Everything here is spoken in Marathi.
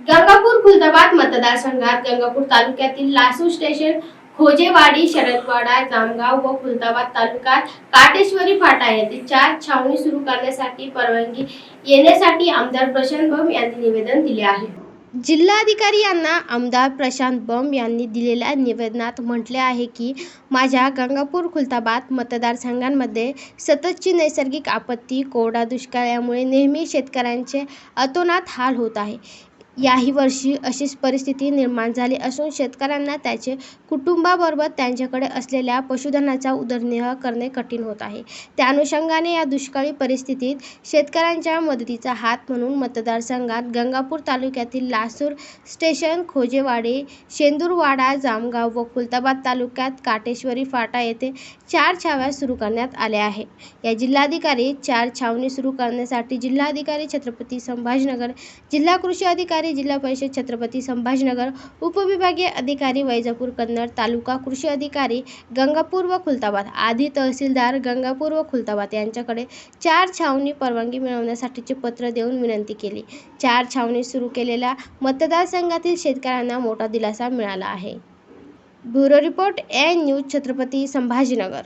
गंगापूर खुलताबाद मतदारसंघात गंगापूर तालुक्यातील लासू स्टेशन खोजेवाडी शरदवाडा जामगाव व खुलताबाद तालुक्यात काटेश्वरी फाटा येथे चार छावणी सुरू करण्यासाठी परवानगी येण्यासाठी आमदार प्रशांत बम यांनी निवेदन दिले आहे. जिल्हाधिकारी यांना आमदार प्रशांत बम यांनी दिलेल्या निवेदनात म्हटले आहे की माझ्या गंगापूर खुलताबाद मतदारसंघांमध्ये सततची नैसर्गिक आपत्ती कोरडा दुष्काळ यामुळे नेहमी शेतकऱ्यांचे अतोनात हाल होत आहे. याही वर्षी अशीच परिस्थिती निर्माण झाली असून शेतकऱ्यांना त्याचे कुटुंबाबरोबर त्यांच्याकडे असलेल्या पशुधनाचा उदरनिर्वाह करणे कठीण होत आहे. त्या अनुषंगाने या दुष्काळी परिस्थितीत शेतकऱ्यांच्या मदतीचा हात म्हणून मतदारसंघात गंगापूर तालुक्यातील लासूर स्टेशन खोजेवाडी शेंदूरवाडा जामगाव व खुलताबाद तालुक्यात काटेश्वरी फाटा येथे चार छाव्या सुरू करण्यात आल्या आहे या जिल्हाधिकारी चार छावणी सुरू करण्यासाठी जिल्हाधिकारी छत्रपती संभाजीनगर जिल्हा कृषी अधिकारी जिल्हा परिषद छत्रपती संभाजीनगर उपविभागीय अधिकारी वैजापूर कन्नड तालुका कृषी अधिकारी गंगापूर व खुलताबाद आधी तहसीलदार गंगापूर व खुलताबाद यांच्याकडे चार छावणी परवानगी मिळवण्यासाठीचे पत्र देऊन विनंती केली. चार छावणी सुरू केलेल्या मतदारसंघातील शेतकऱ्यांना मोठा दिलासा मिळाला आहे. Bureau report N news Chhatrapati Sambhajinagar.